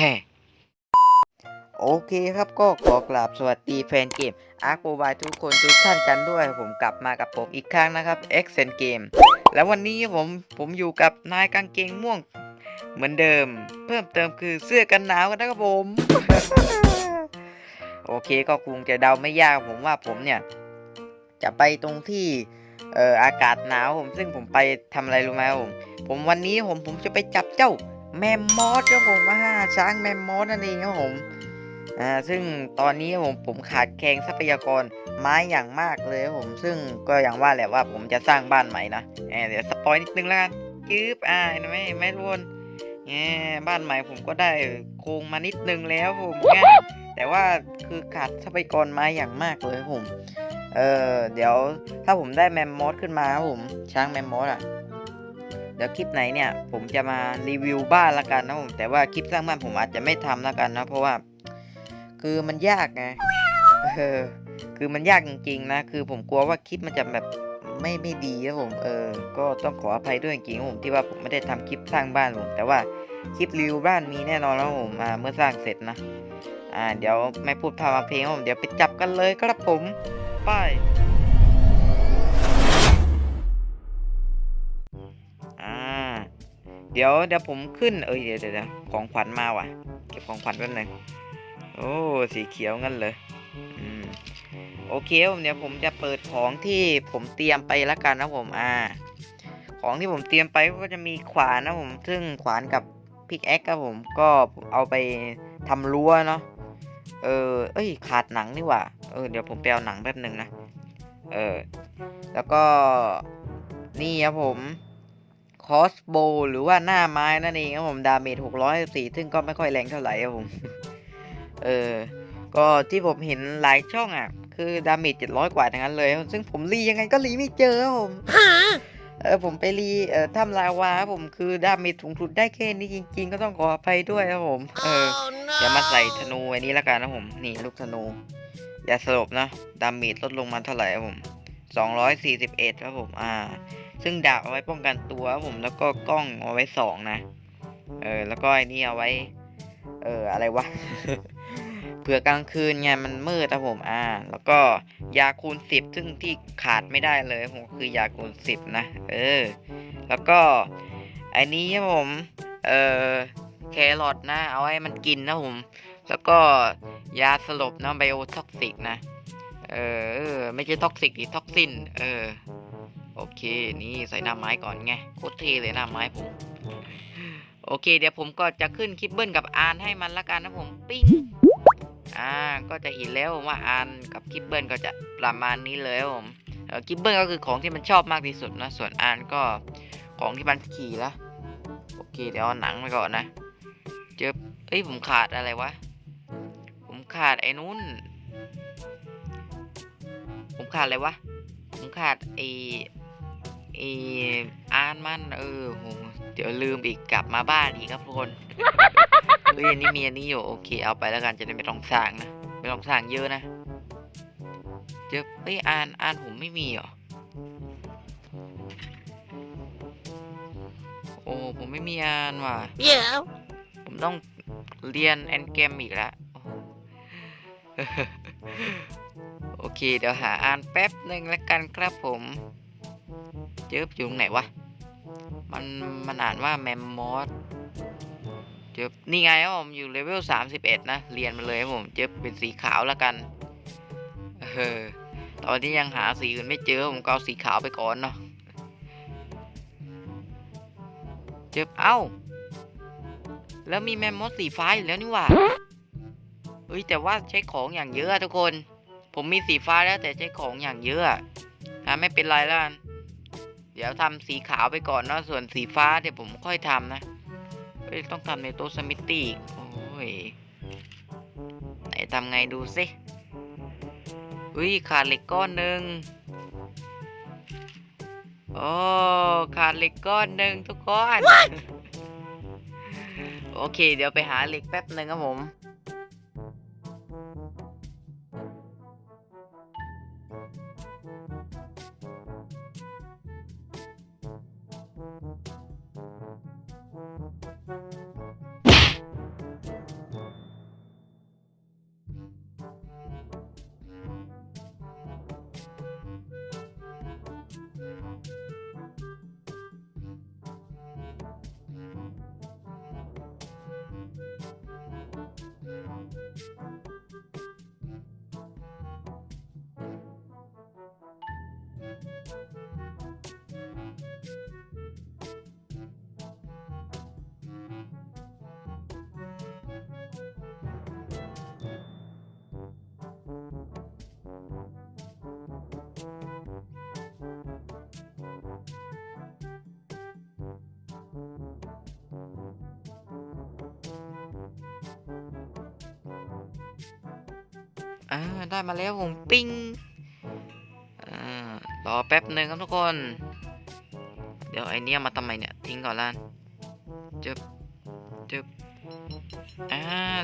แฮ่โอเคครับก็ขอกราบสวัสดีแฟนเกมอาร์โบายทุกคนทุกท่านกันด้วย ผมกลับมากับผมอีกครั้งนะครับ X เ n Game แล้ววันนี้ผมผมอยู่กับนายกางเกงม่วง เหมือนเดิม เพิ่มเติมคือเสื้อกันหนาวกันนะครับผม โอเคก็คงจะเดาไม่ยากผมว่าผมเนี่ย จะไปตรงที่เอ่ออากาศหนาวผมซึ่งผมไปทำอะไรรู้ไหมผมผมวันนี้ผมผมจะไปจับเจ้า แมมมอสครับผมว่าช้างแมมมอสนั่นเองครับผมอ่าซึ่งตอนนี้ผมผมขาดแคลนทรัพยากรไม้อย่างมากเลยครับผมซึ่งก็อย่างว่าแหละว่าผมจะสร้างบ้านใหม่นะเดี๋ยวสปอยนิดนึงแล้วกันจื๊บอ่าไมเห็นไมทุกคนแง่บ้านใหม่ผมก็ได้โครงมานิดนึงแล้วผมเนี่ยแต่ว่าคือขาดทรัพยากรไม้อย่างมากเลยครับผม เออเดี๋ยวถ้าผมได้แมมมอสขึ้นมาครับผมช้างแมมมอสอะ เดี๋ยวคลิปไหนเนี่ยผมจะมารีวิวบ้านละกันนะผมแต่ว่าคลิปสร้างบ้านผมอาจจะไม่ทำละกันนะเพราะว่า คือมันยากไงเออคือมันยากจริงๆนะคือผมกลัวว่าคลิปมันจะแบบไม่ไม่ดีนะผมเออก็ต้องขออภัยด้วยจริงๆผมที่ว่าผมไม่ได้ทำคลิปสร้างบ้านผม แต่ว่าคลิปรีวิวบ้านมีแน่นอนแล้วผมมาเมื่อสร้างเสร็จนะอ่าเดี๋ยวไม่พูดพามาเพลงผมเดี๋ยวไปจับกันเลยครับผมไป เดี๋ยวเดี๋ยวผมขึ้นเอ้ยเดี๋ยวเดี๋ยวของขวัญมาว่ะ เก็บของขวัญแป๊บนึงโอ้สีเขียวงั้นเลยอืมโอเคผมเดี๋ยวผมจะเปิดของที่ผมเตรียมไปละกันนะผมอ่า ของที่ผมเตรียมไปก็จะมีขวานนะผม ซึ่งขวานกับพิกแอคครับผมก็เอาไปทำรั้วเนาะเออ เอ้ย ขาดหนังนี่ว่าเออ เดี๋ยวผมไปเอาหนังแป๊บนึงนะ เออ แล้วก็นี่ครับผม คอสโบหรือว่าหน้าไม้นั่นเองครับผมดาเมจ604ซึ่งก็ไม่ค่อยแรงเท่าไหร่ครับผม เออ ก็ที่ผมเห็นหลายช่องอะ คือดาเมจ700 กว่าทั้งนั้นเลย ซึ่งผมรียังไงก็รีไม่เจอครับผมเออผมไปรีเอ่อถ้ำลาวาครับผมคือดาเมจสูงสุดได้แค่นี้จริง ๆ ก็ต้องขออภัยด้วยครับผม เออเดี๋ยวมาใส่ธนูไว้นี้แล้วกันนะผม นี่ลูกธนู อย่าสลบนะ ดาเมจลดลงมาเท่าไหร่ครับผม241ครับผม อ่า ซึ่งดาบเอาไว้ป้องกันตัวผมแล้วก็กล้องเอาไว้สองนะเออแล้วก็ไอ้นี่เอาไว้ เอออะไรวะเผื่อกลางคืนไงมันมืดครับผมอ่า แล้วก็ยาคูณสิบซึ่งที่ขาดไม่ได้เลยผมคือยาคูณสิบนะเออ แล้วก็ไอ้นี้ครับผมเออแครอทนะ เอาไว้มันกินนะผม แล้วก็ยาสลบนะไบโอท็อกซิกนะ เออเออไม่ใช่ท็อกซิกดิท็อกซิน เออ โอเค นี่ใส่หน้าไม้ก่อนไงโคตรเท่เลยหน้าไม้ผม โอเค เดี๋ยวผมก็จะขึ้นคลิปเบิ้ลกับอานให้มันละกันนะผมปิ้งอ่าก็จะเห็นแล้วว่าอานกับคลิปเบิ้ลก็จะประมาณนี้เลยผมเออคลิปเบิ้ลก็คือของที่มันชอบมากที่สุดนะส่วนอานก็ของที่มันขี่ละโอเคเดี๋ยวเอาหนังไปก่อนนะเจอเอ้ยผมขาดอะไรวะผมขาดไอ้นู้นผมขาดอะไรวะผมขาดไอ ไออ่านมันเออโหเดี๋ยวลืมอีกกลับมาบ้านอีกครับทุกคนเฮ้ยอันนี้มีอันนี้อยู่โอเคเอาไปแล้วกันจะได้ไม่ต้องสร้างนะไม่ต้องสร้างเยอะนะเจอเฮ้ยอ่านอ่านผมไม่มีเหรอโอ้ผมไม่มีอ่านว่ะ Yeah. ผมต้องเรียนแอนเกมอีกแล้วโอเค เดี๋ยวหาอ่านแป๊บหนึ่งแล้วกันครับผม เจออยู่ตรงไหนวะ มันมันอ่านว่าแมมมอสเจอนี่ไงครับผมอยู่เลเวล31นะ เรียนมาเลยครับผม เจอเป็นสีขาวแล้วกัน เออ ตอนที่ยังหาสีอื่นไม่เจอผมก็เอาสีขาวไปก่อนเนาะ เจอเอ้า แล้วมีแมมมอสสีฟ้าอยู่แล้วนี่หว่าเฮ้ยแต่ว่าใช้ของอย่างเยอะทุกคน ผมมีสีฟ้าแล้วแต่ใช้ของอย่างเยอะอะไม่เป็นไรแล้วกัน ดี๋ยวทำสีขาวไปก่อนเนาะส่วนสีฟ้าเดี๋ยวผมค่อยทำนะเฮ้ยต้องทำในโต๊ะสมิธตี้อีกโอ้ยไหนทำไงดูสิเฮ้ยขาดเหล็กก้อนหนึ่งโอ้ขาดเหล็กก้อนหนึ่งทุกคน โอเค เดี๋ยวไปหาเหล็กแป๊บหนึ่งครับผม อ่าได้มาแล้วผมปิ้งอ่ารอแป๊บหนึ่งครับทุกคน เดี๋ยวไอเนี้ยมาทำไมเนี่ยทิ้งก่อนล้านจึบจึบอ่า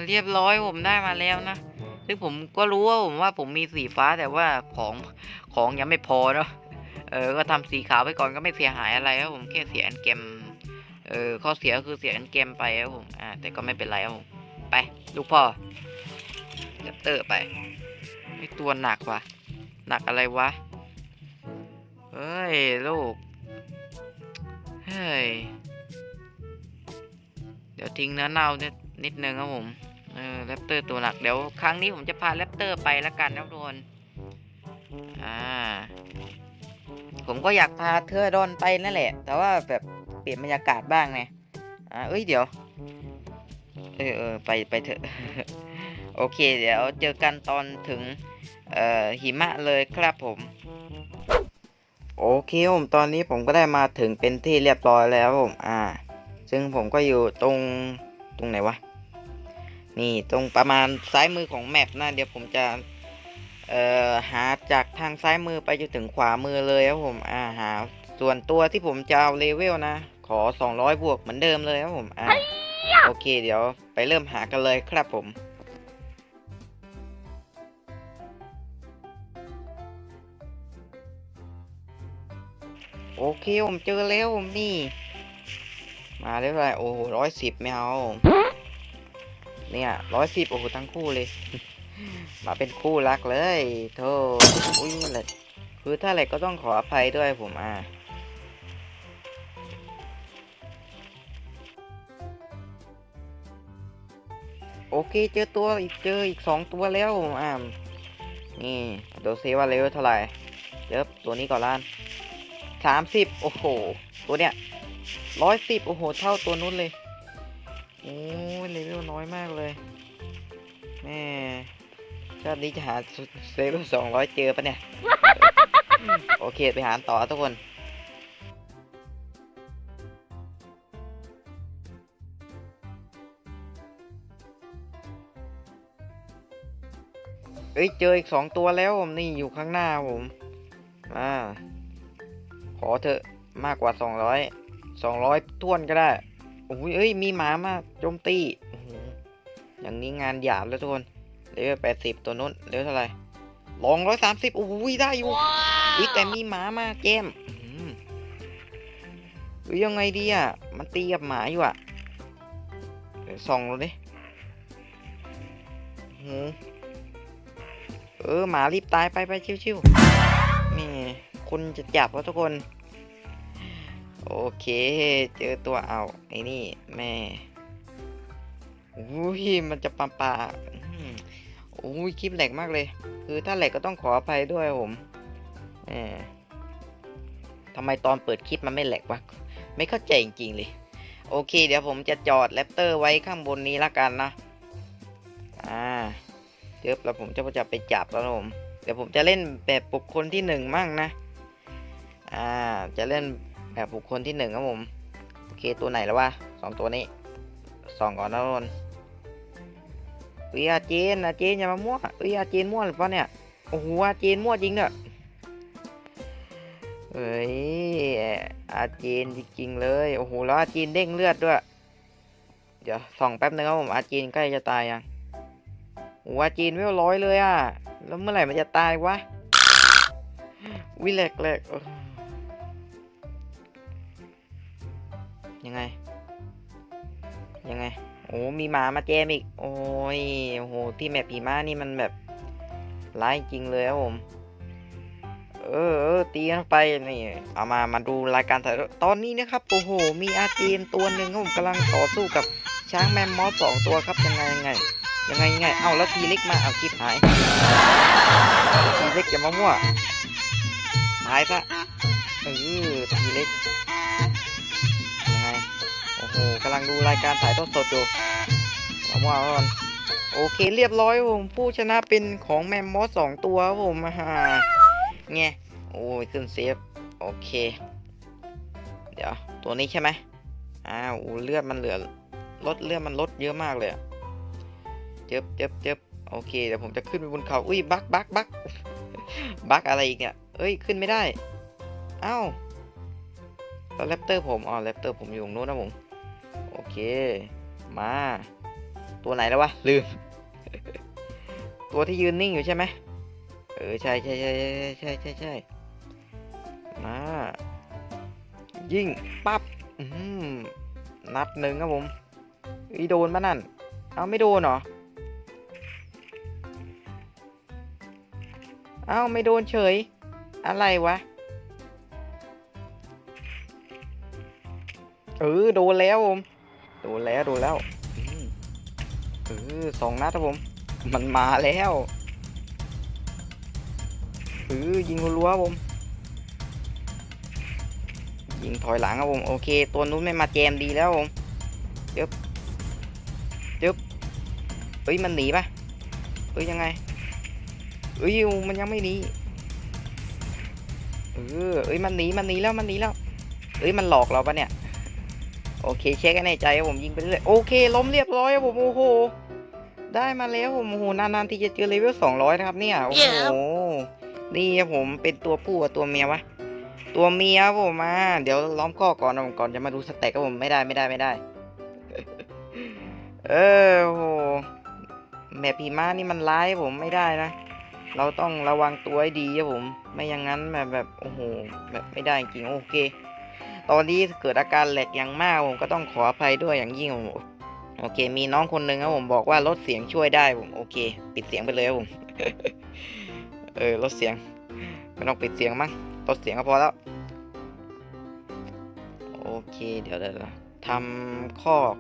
เรียบร้อยผมได้มาแล้วนะซึ่งผมก็รู้ว่าผมว่าผมมีสีฟ้าแต่ว่าของของยังไม่พอเนาะเออก็ทำสีขาวไปก่อนก็ไม่เสียหายอะไรครับผมแค่เสียอันเกมเออข้อเสียก็คือเสียอันเกมไปครับผมอ่าแต่ก็ไม่เป็นไรครับผมไป ลูกพ่อ แรปเตอร์ไปไอตัวหนักว่ะ หนักอะไรวะ เฮ้ยลูก เฮ้ย เดี๋ยวทิ้งเนื้อเน่านิดนิดนึงครับผม เออแรปเตอร์ตัวหนัก เดี๋ยวครั้งนี้ผมจะพาแรปเตอร์ไปแล้วกันนะครับทุกคน อ่า ผมก็อยากพาเธอดอนไปนั่นแหละ แต่ว่าแบบเปลี่ยนบรรยากาศบ้างไงอ่าเอ้ยเดี๋ยว เออเออไปไปเถอะ โอเค เดี๋ยวเจอกันตอนถึงเอ่อหิมะเลยครับผม โอเคผมตอนนี้ผมก็ได้มาถึงเป็นที่เรียบร้อยแล้วผมอ่า ซึ่งผมก็อยู่ตรงตรงไหนวะนี่ตรงประมาณซ้ายมือของแมปนะเดี๋ยวผมจะเอ่อหาจากทางซ้ายมือไปจนถึงขวามือเลยครับผมอ่าหาส่วนตัวที่ผมจะเอาเลเวลนะ ขอ 200 บวกเหมือนเดิมเลยครับผมอ่าโอเค เดี๋ยวไปเริ่มหากันเลยครับผม โอเคผมเจอแล้วผมนี่ มาเรียบร้อยโอ้โหร้อยสิบไม่เอาเนี่ยร้อยสิบโอ้โหทั้งคู่เลย มาเป็นคู่รักเลยโธ่อุ้ยอะไรคือถ้าอะไรก็ต้องขออภัยด้วยผมอะโอเคเจอตัวอีกเจออีกสองตัวแล้วผมอะนี่ดูซิว่าเลเวลเท่าไหร่เจอตัวนี้ก่อนล้าน สามสิบโอ้โห ตัวเนี้ยร้อยสิบโอ้โห เท่าตัวนู้นเลย โอ้ยเลเวลน้อยมากเลย แม่ชาตินี้จะหาเลเวลสองร้อยเจอปะเนี่ย โอเค ไปหาต่อทุกคนเอ้ยเจออีกสองตัวแล้วผมนี่อยู่ข้างหน้าผม อ่า อเถอะมากกว่าสองร้อยสองร้อยท้วนก็ได้โอ้ยเอ้ย มีหมามาโจมตีโอ้โหอย่างนี้งานหยาบแล้วทุกคนเลเวลแปดสิบตัวนู้นเลเวลเท่าไหร่ลองร้อยสามสิบโอ้ยได้อยู่อุ้ยแต่มีหมามาแจมอื้อหือเฮ้ยยังไงดีอะ มันตีกับหมาอยู่อะเดี๋ยวส่องดูดิโอ้โหเออ หมารีบตายไปไปชิวๆนี่ คุณจะจับวะทุกคน โอเค เจอตัวเอาไอ้นี่แม่อุ้ยมันจะปาปาๆโอ้ยคลิปแหลกมากเลย คือถ้าแหลกก็ต้องขออภัยด้วยผมแหมทำไมตอนเปิดคลิปมันไม่แหลกวะ ไม่เข้าใจจริงๆเลย โอเค เดี๋ยวผมจะจอดแรปเตอร์ไว้ข้างบนนี้ละกันนะ อ่าเดี๋ยวแล้วผมจะจะไปจับแล้วผม เดี๋ยวผมจะเล่นแบบบุคคลที่หนึ่งมั่งนะ อ่า จะเล่นแบบบุคคลที่หนึ่งครับผม โอเค ตัวไหนแล้ววะสองตัวนี้สองก่อนนะทุกคนเอ้ยอาเจนอาเจนอย่ามามั่วเอ้ยอาเจนมั่วหรือเปล่าเนี่ย โอ้โหอาเจนมั่วจริงเนอะเอ้ยอาเจนจริงๆเลย โอ้โห แล้วอาเจนเด้งเลือดด้วย เดี๋ยวส่องแป๊บนึงครับผม อาเจนใกล้จะตายยังโอ้โหอาเจนไม่ร้อยเลยอะ แล้วเมื่อไหร่มันจะตายวะ วิแหลกแหลก ยังไง ยังไง โอ้มีหมามาแจมอีก โอ้ยโอ้โหที่แมปผีม้านี่มันแบบร้ายจริงเลยครับผม เออเออตีกันไปนี่เอามามาดูรายการถ่ายตอนนี้นะครับโอ้โหมีอาเจีนตัวหนึ่งครับผมกำลังต่อสู้กับช้างแมมมอสสองตัวครับยังไงยังไงยังไงยังไง เอาแล้วทีเล็กมาเอาคิดหายทีเล็กอย่ามามั่วหายซะเออทีเล็ก โอ้กำลังดูรายการถ่ายทอดสดอยู่มามั่วก่อนโอเคเรียบร้อยผมผู้ชนะเป็นของแมมมอสสองตัวผมฮ่าไงโอ้ยขึ้นเซฟโอเค เดี๋ยวตัวนี้ใช่ไหมอ้าวเลือดมันเหลือลดเลือดมันลดเยอะมากเลยเจ็บเจ็บเจ็บโอเคเดี๋ยวผมจะขึ้นไปบนเขาอุ้ยบักบักบักบักอะไรอีกเนี่ยเอ้ยขึ้นไม่ได้อ้าวแล้วแรปเตอร์ผมอ๋อแรปเตอร์ผมอยู่ตรงนู้นนะผมอ เค มา ตัวไหนแล้ววะ ลืม ตัวที่ยืนนิ่งอยู่ใช่ไหมเออ ใช่ใช่ใช่ใช่ใช่ใช่ใช่มา ยิงปั๊บนัดหนึ่งครับผมอีโดนมานั่น เอาไม่โดนเหรอ เอาไม่โดนเฉย อะไรวะ เออ โดนแล้วผม ดนแล้วโดนแล้วอืมเออสองนัดครับผม มันมาแล้วเออยิงรัวๆครับผม ยิงถอยหลังครับผม โอเค ตัวนู้นไม่มาแจมดีแล้วผมจึ๊บจึ๊บเอ้ยมันหนีปะเอ้ยยังไงเอ้ยมันยังไม่หนีเออเอ้ยมันหนีมันหนีแล้วมันหนีแล้วเอ้ยมันหลอกเราปะเนี่ย โอเคเช็คให้ในใจครับผมยิงไปเรื่อยโอเคล้มเรียบร้อยครับผมโอ้โหได้มาแล้วผมโอ้โหนานๆที่จะเจอเลเวลสองร้อยนะครับเนี่ยโอ้โหนี่ครับผมเป็นตัวผู้กับตัวเมียวะตัวเมียครับผมมาเดี๋ยวล้อมข้อก่อนนะผมก่อนจะมาดูสเต็กครับผมไม่ได้ไม่ได้ไม่ได้ เออโอ้โหแม่พีมานี่มันร้ายผมไม่ได้นะเราต้องระวังตัวให้ดีครับผม ไม่อย่างนั้นแบบแบบโอ้โหแบบไม่ได้จริงโอเค ตอนนี้เกิดอาการแหลกอย่างมากผมก็ต้องขออภัยด้วยอย่างยิ่งผมโอเค มีน้องคนหนึ่งครับผมบอกว่าลดเสียงช่วยได้ผมโอเค ปิดเสียงไปเลยครับผมเออลดเสียงไม่ต้องปิดเสียงมั้งลดเสียงก็พอแล้ว โอเค เดี๋ยวเดี๋ยวทำข้อก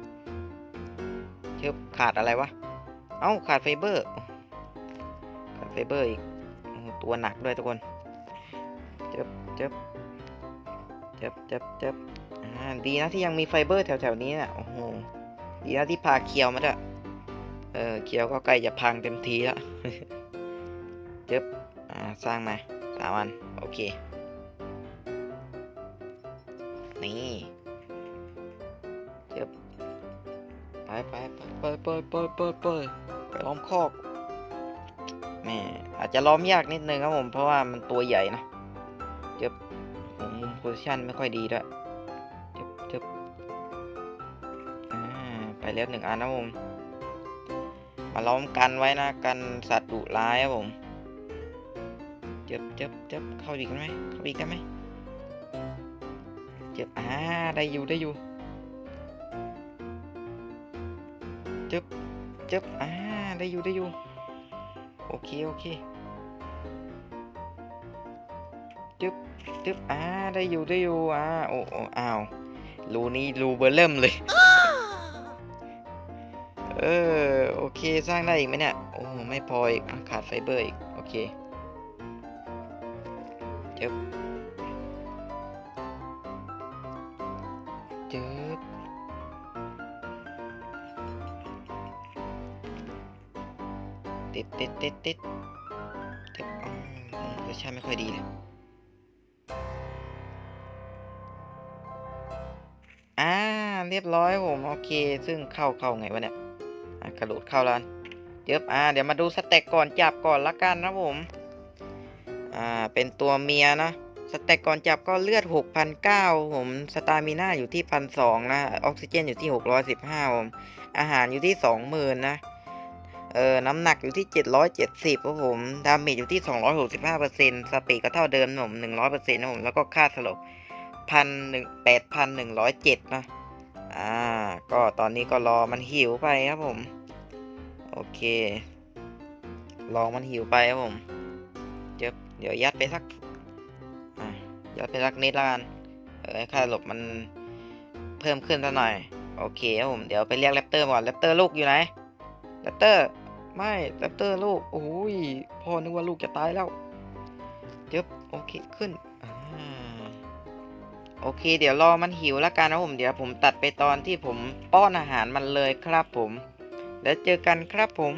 เชือบขาดอะไรวะ เอ้าขาดไฟเบอร์ ขาดไฟเบอร์อีกตัวหนักด้วยทุกคนเจ็บเจ็บ เจ็บเจ็บเจ็บอ่าดีนะที่ยังมีไฟเบอร์แถวๆนี้น่ะโอ้โหดีนะที่พาเคียวมาด้วยเออเคียวก็ใกล้จะพังเต็มทีแล้วเจ็บอ่าสร้างมาสามวันโอเคนี่เจ็บไปไปไปไปไปไปไปไปไปล้อมคอกแม่อาจจะล้อมยากนิดนึงครับผมเพราะว่ามันตัวใหญ่นะ โพซิชันไม่ค่อยดีด้วยเจ็บเจ็บอ่าไปแล้วหนึ่งอันนะผม มาล้อมกันไว้นะกันสัตว์ดุร้ายครับผมเจ็บเจ็บเจ็บเข้าอีกันไหมเข้าอีกันไหมเจ็บอ่าได้อยู่ได้อยู่จึบจึบอ่าได้อยู่ได้อยู่โอเคโอเคจึบ จึบอ่าได้อยู่ได้อยู่อ่าโอ้โอ้อ้าวรูนี้รูเบอร์เริ่มเลย เออโอเคสร้างได้อีกไหมเนี่ยโอ้ไม่พออีกอะขาดไฟเบอร์อีกโอเคจึบจึ๊บติดติดติดติดติดอ๋อรสชาติไม่ค่อยดีเลย เรียบร้อยผมโอเค ซึ่งเข้าเข้าไงวะเนี่ยกระโดดเข้าแล้วเดี๋ยวอ่าเดี๋ยวมาดูสเต็กก่อนจับก่อนละกันนะผมอ่าเป็นตัวเมียนะสเต็กก่อนจับก็เลือด 6,009ผมสตามิน่าอยู่ที่1,200นะออกซิเจนอยู่ที่ 615ผมอาหารอยู่ที่ 20,000นะเออน้ำหนักอยู่ที่ 770ครับผมดาเมจอยู่ที่ 265%สปีดก็เท่าเดิมนะผม100%นะผมแล้วก็ค่าสลบพันหนึ่งแปดพันหนึ่งร้อยเจ็ดนะ อ่า ก็ตอนนี้ก็รอมันหิวไปครับผม โอเครอมันหิวไปครับผม เดี๋ยวเดี๋ยวยัดไปสักยัดไปสักนิดละกัน เออค่าหลบมันเพิ่มขึ้นสักหน่อย โอเคครับผม เดี๋ยวไปเรียกแรปเตอร์ก่อนแรปเตอร์ลูกอยู่ไหนแรปเตอร์ ไม่แรปเตอร์ลูก โอ้ยพ่อนึกว่าลูกจะตายแล้ว เดี๋ยวโอเคขึ้น โอเค เดี๋ยวรอมันหิวแล้วกันนะผมเดี๋ยวผมตัดไปตอนที่ผมป้อนอาหารมันเลยครับผม แล้วเจอกันครับผม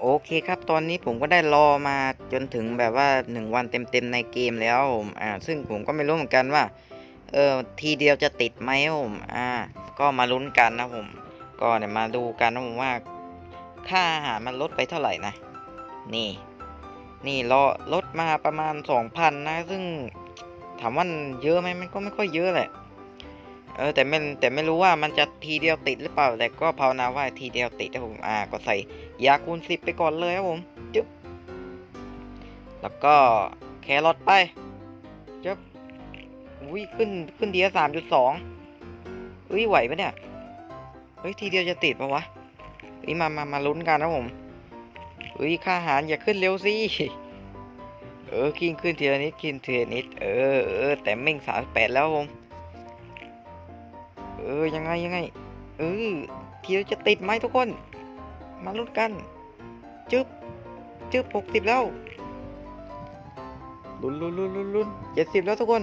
โอเคครับตอนนี้ผมก็ได้รอมาจนถึงแบบว่า 1 วันเต็มๆในเกมแล้วผมอ่าซึ่งผมก็ไม่รู้เหมือนกันว่าเออทีเดียวจะติดไหมผมอ่า ก็มาลุ้นกันนะผม ก็เดี๋ยวมาดูกันนะผมว่า ค่าอาหารมันลดไปเท่าไหร่นะ นี่ นี่รอลดมาประมาณสองพันนะ ซึ่ง ถามว่าเยอะไหมมันก็ไม่ค่อยเยอะแหละ เออแต่ไม่แต่ไม่รู้ว่ามันจะทีเดียวติดหรือเปล่า แต่ก็ภาวนาว่าทีเดียวติดนะผมอ่าก็ใส่ยาคูณสิบไปก่อนเลยครับผมจึ๊บแล้วก็แครอทไปจึ๊บอุ้ยขึ้นขึ้นเดียวสามจุดสองอุ้ยไหวปะเนี่ยเฮ้ยทีเดียวจะติดปะวะเฮ้ยมามามาลุ้นกันนะผมเฮ้ยค่าอาหารอย่าขึ้นเร็วสิ เออขึ้นขึ้นทีละนิดขึ้นทีละนิด เออเออแต่เม่งสามแปดแล้วผมเออยังไงยังไง เออทีเดียจะติดไหมทุกคน มาลุ้นกัน จึ๊บจึ๊บหกสิบแล้วลุ้นลุ้นลุ้นลุ้นลุ้นเจ็ดสิบแล้วทุกคน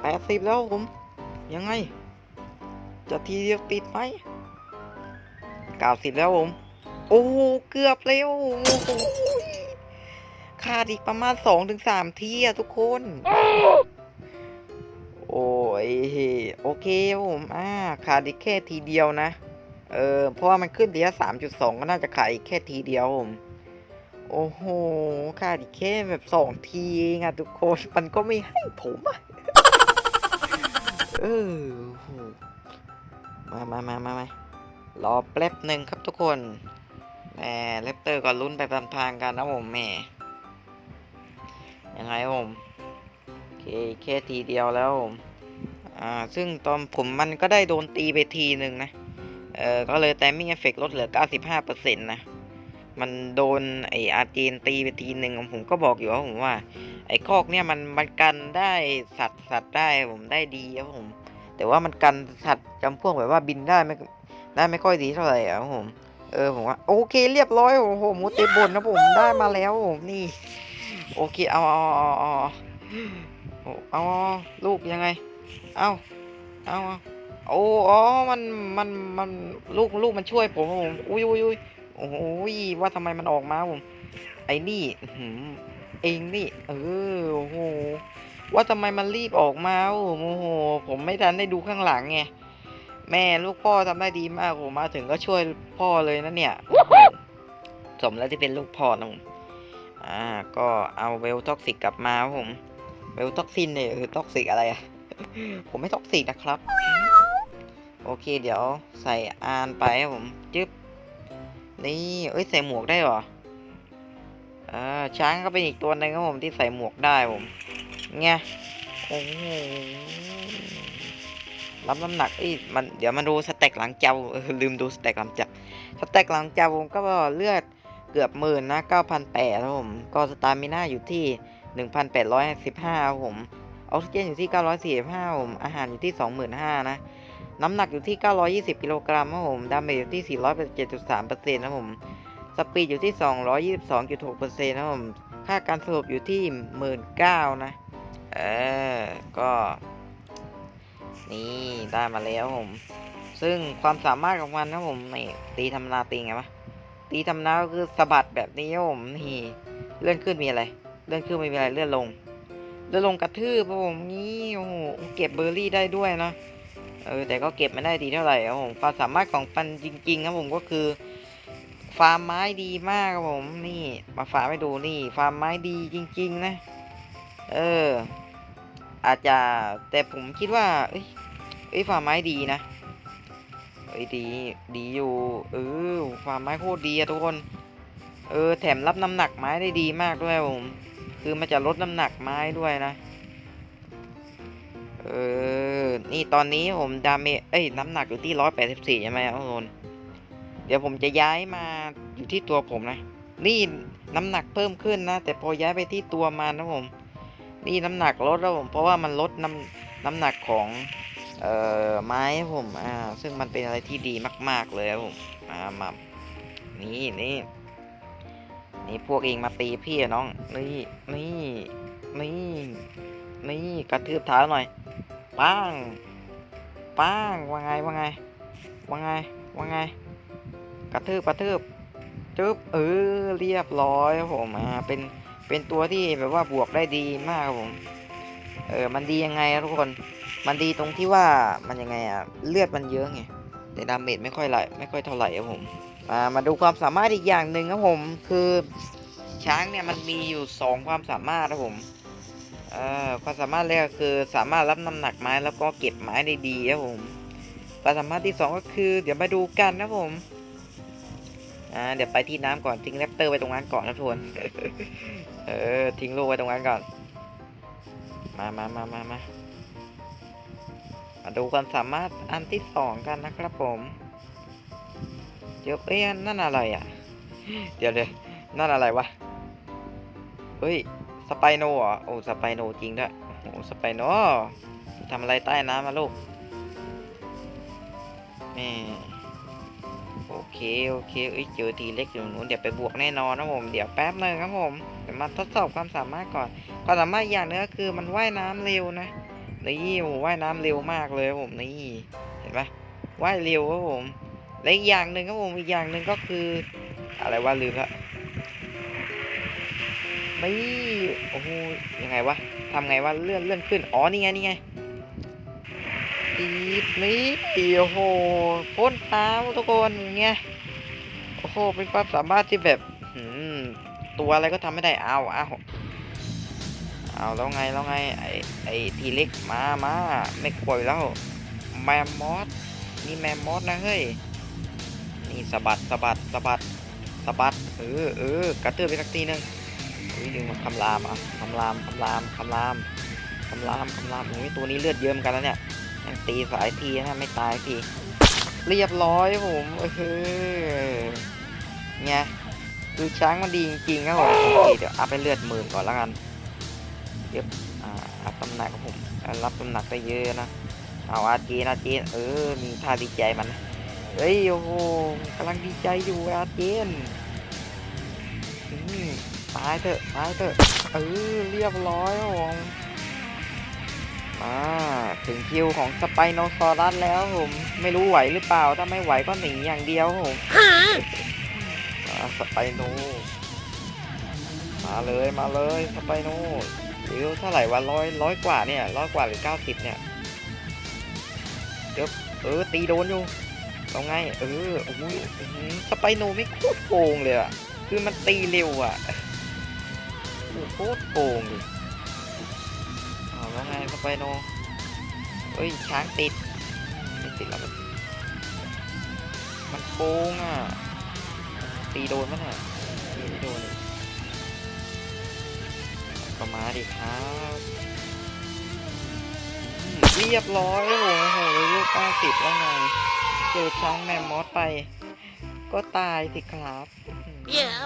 แปดสิบแล้วผม ยังไง จะทีเดียวติดไหมเก้าสิบแล้วผม โอ้โหเกือบแล้วขาดอีกประมาณสองถึงสามทีอะทุกคน โอ้ยโอเคผมอ่าขาดอีกแค่ทีเดียวนะ เออเพราะว่ามันขึ้นทีละสามจุดสองก็น่าจะขายอีกแค่ทีเดียวผมโอ้โหขาดอีกแค่แบบสองทีเองอะทุกคนมันก็ไม่ให้ผมอะเออมามามามา มารอแป๊บหนึ่งครับทุกคน แหมเลปเตอร์ก็ลุ้นไปตามทางกันนะผมแหม่ยังไงผมโอเคแค่ทีเดียวแล้วผมอ่าซึ่งตอนผมมันก็ได้โดนตีไปทีหนึ่งนะเออก็เลยแต่มีเอฟเฟกลดเหลือ 95%นะมันโดนไออาร์จีนตีไปทีหนึ่งผมก็บอกอยู่ว่าผมว่า ไอคอกเนี่ยมันมันกันได้สัตว์สัตว์ได้ผมได้ดีครับผม แต่ว่ามันกันสัตว์จำพวกแบบว่าบินได้ไม่ได้ไม่ค่อยดีเท่าไหร่อะครับผม เออผมว่าโอเคเรียบร้อยโอ้โหมูเตบนนะผมได้มาแล้วผมนี่ โอเคเอาเอาเอาเอาเอาลูกยังไงเอาเอาเอาโอ้อ๋อมันมันมันลูกลูกมันช่วยผมผมอุ้ยอุ้ยอุ้ยโอ้โหว่าทำไมมันออกมาผมไอ้นี่อื้อหือเองนี่ เออโอ้โหว่าทำไมมันรีบออกมาโอ้โหผมไม่ทันได้ดูข้างหลังไง แม่ลูกพ่อทำได้ดีมากผมมาถึงก็ช่วยพ่อเลยนะเนี่ย สมแล้วที่เป็นลูกพ่อนะผมอ่า ก็เอาเวลท็อกซิกกลับมาครับผม เวลท็อกซินเนี่ยคือท็อกซิกอะไรอะผมไม่ท็อกซิกนะครับ โอเค เดี๋ยวใส่อานไปครับผมจึ๊บนี่เอ้ยใส่หมวกได้หรออ่าช้างก็เป็นอีกตัวหนึงครับผมที่ใส่หมวกได้ผมไงโอ้โห รับน้ำหนักอ้ยมันเดี๋ยวมาดูสเต็กหลังเจ้าลืมดูสเต็กหลังจ้าสเต็กหลังเจ้าผมก็เลือดเกือบหมื่นนะ9,800ครับผมก็สตามิน่าอยู่ที่ 1,815ครับผมออกซิเจนอยู่ที่ 945ผมอาหารอยู่ที่ 25,000นะน้ำหนักอยู่ที่ 920 กิโลกรัมครับผมดาเมจอยู่ที่ 487.3%นะผมสปีดอยู่ที่ 222.6%นะผมค่าการสลบอยู่ที่ 19,000นะเออก็ นี่ได้มาแล้วผม ซึ่งความสามารถของมันนะผมนี่ตีธรรมดาตีไงวะตีธรรมดาก็คือสะบัดแบบนี้ผมนี่เลื่อนขึ้นมีอะไร เลื่อนขึ้นไม่มีอะไรเลื่อนลง เลื่อนลงกระทืบผมนี่โอ้โหเก็บเบอร์รี่ได้ด้วยนะเออแต่ก็เก็บไม่ได้ดีเท่าไหร่ครับผมความสามารถของปันจริงๆครับผมก็คือฟาร์มไม้ดีมากครับผมนี่มาฝากให้ดูนี่ฟาร์มไม้ดีจริง ๆ นะ เออ อาจจะแต่ผมคิดว่า เอ้ยเอ้ยฟาร์มไม้ดีนะเอ้ยดีดีอยู่เออฟาร์มไม้โคตรดีอะทุกคน เออ แถมรับน้ำหนักไม้ได้ดีมากด้วยผมคือมันจะลดน้ำหนักไม้ด้วยนะเออนี่ตอนนี้ผมดาเมเอ้ยน้ำหนักอยู่ที่ร้อยแปดสิบสี่ใช่ไหมทุกคนเดี๋ยวผมจะย้ายมาอยู่ที่ตัวผมนะ นี่น้ำหนักเพิ่มขึ้นนะ แต่พอย้ายไปที่ตัวมันนะผม นี่น้ำหนักลดแล้วผมเพราะว่ามันลดน้ำน้ำหนักของเอ่อไม้ผมอ่าซึ่งมันเป็นอะไรที่ดีมาก ๆ เลยครับผมอ่ามานี่นี่นี่พวกเองมาตีพี่น้องนี่นี่นี่นี่กระทืบเท้าหน่อยป้างป้างว่าไงว่าไงว่าไงว่าไง กระทืบกระทืบจึ๊บเออเรียบร้อยครับผมอ่าเป็น เป็นตัวที่แบบว่าบวกได้ดีมากครับผม เออ มันดียังไงอะทุกคน มันดีตรงที่ว่ามันยังไงอะเลือดมันเยอะไง แต่ดาเมจไม่ค่อยไหลไม่ค่อยเท่าไหร่ครับผม มามาดูความสามารถอีกอย่างหนึ่งครับผม คือช้างเนี่ยมันมีอยู่สองความสามารถครับผม เอ่อ ความสามารถแรกคือสามารถรับน้ำหนักไม้แล้วก็เก็บไม้ได้ดีครับผม ความสามารถที่สองก็คือ เดี๋ยวมาดูกันนะผมอ่าเดี๋ยวไปที่น้ำก่อนทิ้งแรปเตอร์ไว้ตรงนั้นก่อนนะทุกคน เออ ทิ้งลูกไว้ตรงนั้นก่อน มามามามามามาดูความสามารถอันที่สองกันนะครับผมเดี๋ยวเอ้ยนั่นอะไรอะ เดี๋ยวเดี๋ยนั่นอะไรวะ เฮ้ย สไปโนเหรอโอ้ สไปโนจริงด้วย โอ้ สไปโนทำอะไรใต้น้ำมาลูกแม่ โอเคโอเคเอ้ยเจอทีเล็กอยู่นู้นเดี๋ยวไปบวกแน่นอนนะผมเดี๋ยวแป๊บหนึ่งครับผมเดี๋ยวมาทดสอบความสามารถก่อนความสามารถอย่างหนึงก็คือมันว่ายน้ำเร็วนะนี่โอ้ว่ายน้ำเร็วมากเลยผมนี่เห็นปะว่ายเร็วครับผมและอีกอย่างหนึ่งครับผมอีกอย่างหนึ่งก็คือ อะไรว่าลืมละไม่โอ้โหยังไงวะทำไงวะเลื่อนเลื่อนขึ้นอ๋อนี่ไงนี่ไง อีดนี่โอ้โหพ่นน้ำทุกคนไงโอ้โหเป็นความสามารถที่แบบตัวอะไรก็ทำไม่ได้เอาเอาเอาแล้วไงแล้วไงไอไอทีเล็กมามาไม่กลัวยแล้วแมมมอสนี่แมมมอสนะเฮ้ยนี่สะบัดสะบัดสะบัดสะบัดเออเออกระเตื้อไปสักทีหนึงอุ้ยดึงมาคำรามอะคำรามคำรามคำรามคำรามคำรามโอ้ยตัวนี้เลือดเยอะเหมือนกันแล้วเนี่ย ตีสายทีนะไม่ตายทีเรียบร้อยผมเออไงคือช้างมันดีจริงๆครับผมเดี๋ยวอัพไปเลือดหมื่นก่อนแล้วกันเดี๋ยวอ่าอัพตำหนักครับผมรับตำหนักได้เยอะนะเอาอาจีนอาจีนเออมีท่าดีใจมันเฮ้ยโอ้โหกำลังดีใจอยู่อาเจนอืมตายเถอะตายเถอะเออเรียบร้อยครับผม มาถึงคิวของสไปโนซอรัสแล้วผมไม่รู้ไหวหรือเปล่า ถ้าไม่ไหวก็หนีอย่างเดียวผมมาสไปโนมาเลยมาเลยสไปโนหรือเท่าไหร่วะร้อยร้อยกว่าเนี่ยร้อยกว่าหรือเก้าสิบเนี่ยเดี๋ยวเออตีโดนอยู่เอาไงเออโอ้ยสไปโนไม่โคตรโกงเลยอะคือมันตีเร็วอะโอ้โหโคตรโกงเลย เอาแล้วไงสไปโนเฮ้ยช้างติดไม่ติดแล้วมันมันโกงอะ ตีโดนมั้ยน่ะตีไม่โดนเลยก็มาดิครับอืมเรียบร้อยโอ้โหโอ้โหเลยลูกเก้าสิบแล้วไงเจอช้างแมมมอสไป ก็ตายสิครับ Yeah.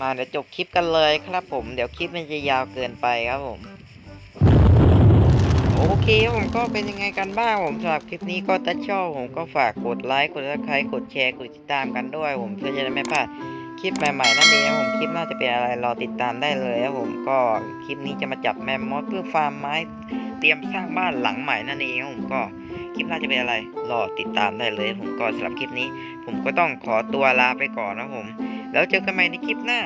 มาเดี๋ยวจบคลิปกันเลยครับผม เดี๋ยวคลิปมันจะยาวเกินไปครับผม โอเคผมก็เป็นยังไงกันบ้างผมสำหรับคลิปนี้ก็ถ้าชอบผมก็ฝากกดไลค์กดซับสไครต์กดแชร์กดติดตามกันด้วย ผมเพื่อจะได้ไม่พลาดคลิปใหม่ๆนั่นเองผมคลิปน่าจะเป็นอะไรรอติดตามได้เลยครับผมก็คลิปนี้จะมาจับแมมมอสเพื่อฟาร์มไม้เตรียมสร้างบ้านหลังใหม่นั่นเองผมก็คลิปน่าจะเป็นอะไรรอติดตามได้เลย ผมก็สำหรับคลิปนี้ ผมก็ต้องขอตัวลาไปก่อนนะผม แล้วเจอกันใหม่ในคลิปหน้า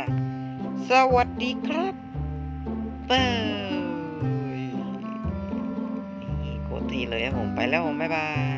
สวัสดีครับเป้ ตรทีเลยครับผมไปแล้วบ๊ายบาย